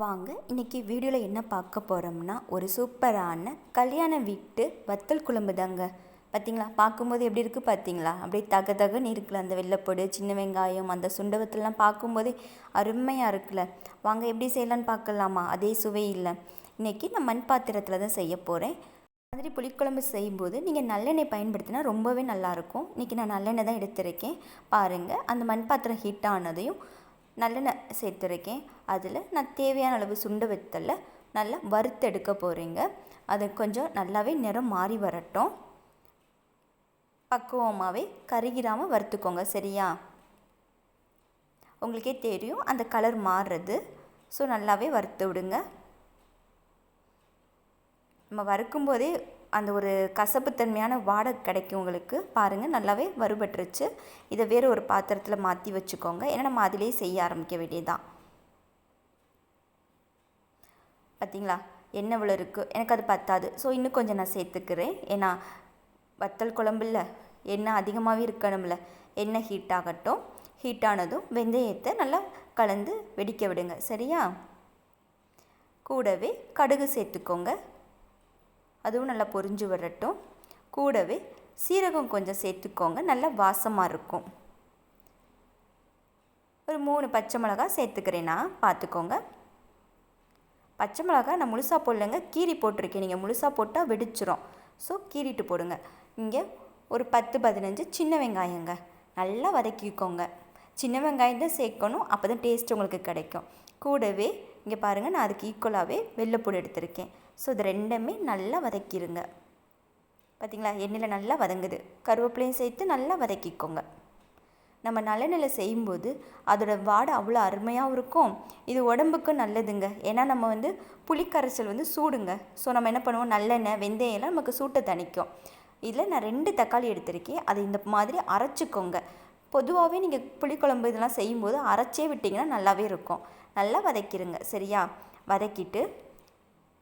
வாங்க இன்றைக்கி வீடியோவில் என்ன பார்க்க போகிறோம்னா ஒரு சூப்பரான கல்யாண வீட்டு வத்தல் குழம்பு தாங்க. பார்த்தீங்களா பார்க்கும்போது எப்படி இருக்குது பார்த்தீங்களா அப்படியே தக தகன்னு இருக்குல்ல அந்த வெள்ளைப்பொடு சின்ன வெங்காயம் அந்த சுண்டவத்தெல்லாம் பார்க்கும்போதே அருமையாக இருக்குல்ல. வாங்க எப்படி செய்யலான்னு பார்க்கலாமா? அதே சுவை இல்லை. இன்றைக்கி நான் மண் பாத்திரத்தில் தான் செய்ய போகிறேன் மாதிரி புளிக்குழம்பு செய்யும்போது நீங்கள் நல்லெண்ணெய் பயன்படுத்தினா ரொம்பவே நல்லாயிருக்கும் இன்றைக்கி நான் நல்லெண்ணெய் தான் எடுத்திருக்கேன். பாருங்கள் அந்த மண் பாத்திரம் ஹீட் ஆனதையும் நல்லெண்ணெய் சேர்த்துருக்கேன். அதில் நான் தேவையான அளவு சுண்டு வெத்தலில் நல்லா வறுத்தெடுக்க போகிறீங்க அது கொஞ்சம் நல்லாவே நிறம் மாறி வரட்டும். பக்குவமாகவே கருகிராமல் வறுத்துக்கோங்க சரியா? உங்களுக்கே தெரியும் அந்த கலர் மாறுறது. ஸோ நல்லாவே வறுத்து விடுங்க. நம்ம வறுக்கும்போதே அந்த ஒரு கசப்புத்தன்மையான வாடை கிடைக்கும் உங்களுக்கு. பாருங்கள் நல்லாவே வறுபட்டுருச்சு. இதை வேறு ஒரு பாத்திரத்தில் மாற்றி வச்சுக்கோங்க. ஏன்னா நம்ம அதிலே செய்ய ஆரம்பிக்க வேண்டியதுதான். பார்த்தீங்களா என்ன இவ்வளோ இருக்குது எனக்கு அது பத்தாது. ஸோ இன்னும் கொஞ்சம் நான் சேர்த்துக்கிறேன். ஏன்னா வத்தல் குழம்புல எண்ணெய் அதிகமாகவே இருக்கணும்ல. எண்ணெய் ஹீட் ஆகட்டும். ஹீட் ஆனதும் வெந்தயத்தை நல்லா கலந்து வெடிக்க விடுங்க. சரியா? கூடவே கடுகு சேர்த்துக்கோங்க. அதுவும் நல்லா பொரிஞ்சு வரட்டும். கூடவே சீரகம் கொஞ்சம் சேர்த்துக்கோங்க. நல்லா வாசமாக இருக்கும். ஒரு மூணு பச்சை மிளகா சேர்த்துக்கிறேன் நான். பார்த்துக்கோங்க. பச்சை மிளகா நான் முழுசாக போடலைங்க. கீரி போட்டிருக்கேன். நீங்கள் முழுசாக போட்டால் வெடிச்சிரும். ஸோ கீறிட்டு போடுங்க. இங்கே ஒரு பத்து பதினஞ்சு சின்ன வெங்காயங்க. நல்லா வதக்கிக்கோங்க. சின்ன வெங்காயம் தான் சேர்க்கணும். அப்போ தான் டேஸ்ட் உங்களுக்கு கிடைக்கும். கூடவே இங்கே பாருங்கள் நான் அதுக்கு ஈக்குவலாகவே வெள்ளைப்பூடு எடுத்திருக்கேன். ஸோ இது ரெண்டுமே நல்லா வதக்கிடுங்க பார்த்திங்களா எண்ணெயில் நல்லா வதங்குது. கருவேப்பிலையும் சேர்த்து நல்லா வதக்கிக்கோங்க. நம்ம நல்லெண்ணெயில் செய்யும்போது அதோட வாடை அவ்வளோ அருமையாகவும் இருக்கும். இது உடம்புக்கும் நல்லதுங்க. ஏன்னா நம்ம வந்து புளிக்கரைச்சல் வந்து சூடுங்க. ஸோ நம்ம என்ன பண்ணுவோம்? நல்லெண்ணெய் வெந்தயம்லாம் நமக்கு சூட்டை தணிக்கும். இதில் நான் ரெண்டு தக்காளி எடுத்திருக்கேன். அதை இந்த மாதிரி அரைச்சிக்கோங்க. பொதுவாகவே நீங்கள் புளிக்குழம்பு இதெல்லாம் செய்யும்போது அரைச்சே விட்டிங்கன்னா நல்லாவே இருக்கும். நல்லா வதக்கிடுங்க சரியா? வதக்கிட்டு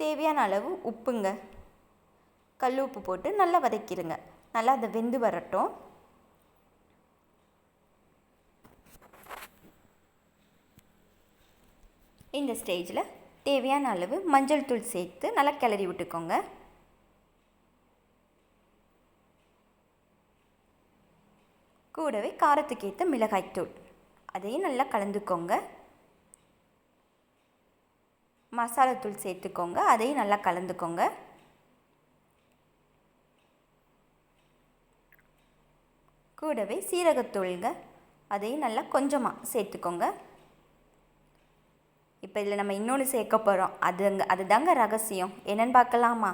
தேவையான அளவு உப்புங்க. கல் உப்பு போட்டு நல்லா வதக்கிடுங்க நல்லா அதை வெந்து வரட்டும். இந்த ஸ்டேஜில் தேவையான அளவு மஞ்சள் தூள் சேர்த்து நல்லா கிளறி விட்டுக்கோங்க. கூடவே காரத்துக்கேற்ற மிளகாய்த்தூள். அதையும் நல்லா கலந்துக்கோங்க. மசாலாத்தூள் சேர்த்துக்கோங்க அதையும் நல்லா கலந்துக்கோங்க. கூடவே சீரகத்தூள்ங்க அதையும் நல்லா கொஞ்சமாக சேர்த்துக்கோங்க. இப்போ இதில் நம்ம இன்னொன்று சேர்க்க போகிறோம் அதுங்க அதுதாங்க ரகசியம். என்னென்னு பார்க்கலாமா?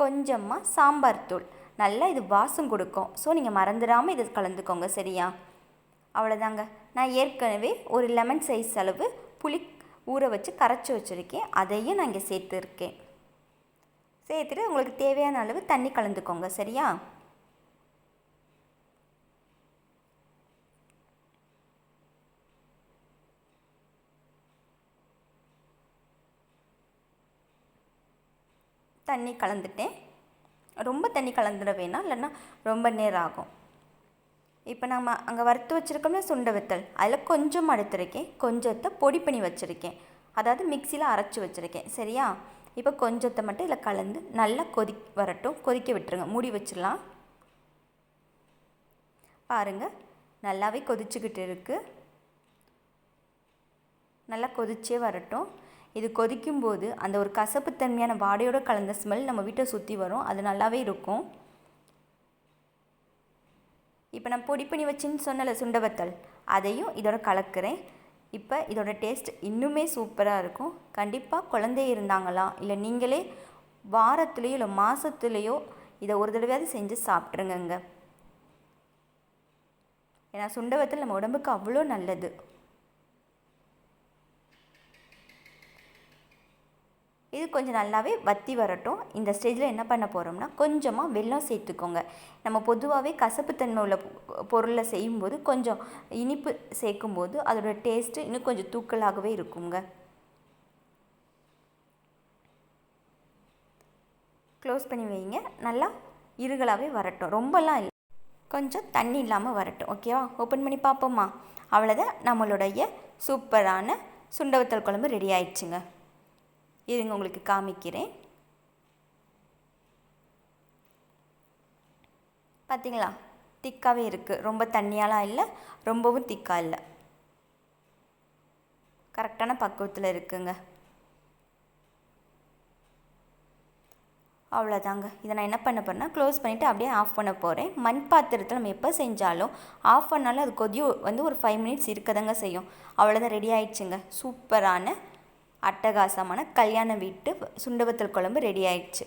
கொஞ்சமாக சாம்பார் தூள். நல்லா இது வாசம் கொடுக்கும். ஸோ நீங்கள் மறந்துடாமல் இது கலந்துக்கோங்க சரியா? அவ்வளோதாங்க நான் ஏற்கனவே ஒரு லெமன் சைஸ் அளவு புளி ஊற வச்சு கரைச்சி வச்சுருக்கேன். அதையும் நான் இங்கே சேர்த்துருக்கேன். சேர்த்துட்டு உங்களுக்கு தேவையான அளவு தண்ணி கலந்துக்கோங்க சரியா? தண்ணி கலந்துட்டேன். ரொம்ப தண்ணி கலந்துட வேணாம் இல்லைன்னா ரொம்ப நேரம் ஆகும். இப்போ நம்ம அங்கே வறுத்து வச்சுருக்கோம்ல சுண்டை வத்தல் அதில் கொஞ்சம் எடுத்துருக்கேன் கொஞ்சத்தை பொடி பண்ணி வச்சுருக்கேன். அதாவது மிக்சியில் அரைச்சி வச்சுருக்கேன். சரியா? இப்போ கொஞ்சத்தை மட்டும் இதில் கலந்து நல்லா கொதி வரட்டும். கொதிக்க விட்டுருங்க. மூடி வச்சிடலாம். பாருங்கள் நல்லாவே கொதிச்சுக்கிட்டு இருக்குது நல்லா கொதிச்சே வரட்டும். இது கொதிக்கும்போது அந்த ஒரு கசப்பு தன்மையான வாடையோடு கலந்த ஸ்மெல் நம்ம வீட்டை சுற்றி வரும். அது நல்லாவே இருக்கும். இப்போ நான் பொடி பண்ணி வச்சுன்னு சொன்னல சுண்டவத்தல் அதையும் இதோட கலக்கிறேன். இப்போ இதோட டேஸ்ட் இன்னுமே சூப்பராக இருக்கும். கண்டிப்பாக குழந்தை இருந்தாங்களா இல்லை நீங்களே வாரத்துலேயோ இல்லை மாதத்துலேயோ இதை ஒரு தடவையாவது செஞ்சு சாப்பிட்ருங்கங்க ஏன்னா சுண்டவத்தல் நம்ம உடம்புக்கு அவ்வளோ நல்லது. இது கொஞ்சம் நல்லாவே வத்தி வரட்டும். இந்த ஸ்டேஜில் என்ன பண்ண போகிறோம்னா கொஞ்சமாக வெல்லம் சேர்த்துக்கோங்க. நம்ம பொதுவாகவே கசப்புத்தன்மை உள்ள பொருளை செய்யும்போது கொஞ்சம் இனிப்பு சேர்க்கும்போது அதோட டேஸ்ட்டு இன்னும் கொஞ்சம் தூக்கலாகவே இருக்குங்க. க்ளோஸ் பண்ணி வைங்க. நல்லா இருகலாகவே வரட்டும். ரொம்பலாம் இல்லை. கொஞ்சம் தண்ணி இல்லாமல் வரட்டும். ஓகேவா ஓப்பன் பண்ணி பார்ப்போமா அவ்வளோதான் நம்மளுடைய சூப்பரான சுண்டவத்தல் குழம்பு ரெடி ஆயிடுச்சுங்க. இருங்க உங்களுக்கு காமிக்கிறேன். பார்த்தீங்களா திக்காகவே இருக்குது ரொம்ப தண்ணியாலாம் இல்லை ரொம்பவும் திக்காக இல்லை. கரெக்டான பக்குவத்தில் இருக்குங்க. அவ்வளோதாங்க. இதை நான் என்ன பண்ண போகிறேன்னா க்ளோஸ் பண்ணிவிட்டு அப்படியே ஆஃப் பண்ண போகிறேன் மண் பாத்திரத்தில் நம்ம எப்போ செஞ்சாலும் ஆஃப் பண்ணாலும் அது கொதி வந்து ஒரு ஃபைவ் மினிட்ஸ் இருக்கதாங்க செய்யும். அவ்வளோதான் ரெடி ஆயிடுச்சுங்க. சூப்பரான அட்டகாசமான கல்யாண வீட்டு சுண்டவத்தல் குழம்பு ரெடி ஆயிடுச்சு.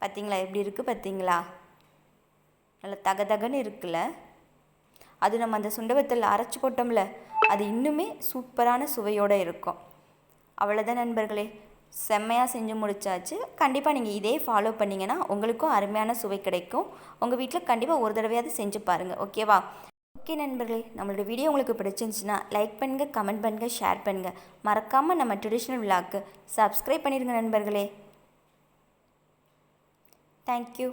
பார்த்தீங்களா எப்படி இருக்குது பார்த்தீங்களா நல்லா தகதகன்னு இருக்குல்ல? அது நம்ம அந்த சுண்டவத்தல் அரைச்சி போட்டோம்ல அது இன்னுமே சூப்பரான சுவையோடு இருக்கும். அவ்வளோதான் நண்பர்களே. செம்மையாக செஞ்சு முடிச்சாச்சு. கண்டிப்பாக நீங்கள் இதே ஃபாலோ பண்ணிங்கன்னா உங்களுக்கும் அருமையான சுவை கிடைக்கும். உங்கள் வீட்டில் கண்டிப்பாக ஒரு தடவையாவது செஞ்சு பாருங்கள் ஓகேவா ஓகே நண்பர்களே நம்மளோட வீடியோ உங்களுக்கு பிடிச்சிருந்துச்சுன்னா லைக் பண்ணுங்கள் கமெண்ட் பண்ணுங்கள் ஷேர் பண்ணுங்கள் மறக்காமல் நம்ம ட்ரெடிஷ்னல் விழாக்கு சப்ஸ்கிரைப் பண்ணிடுங்க நண்பர்களே. தேங்க்யூ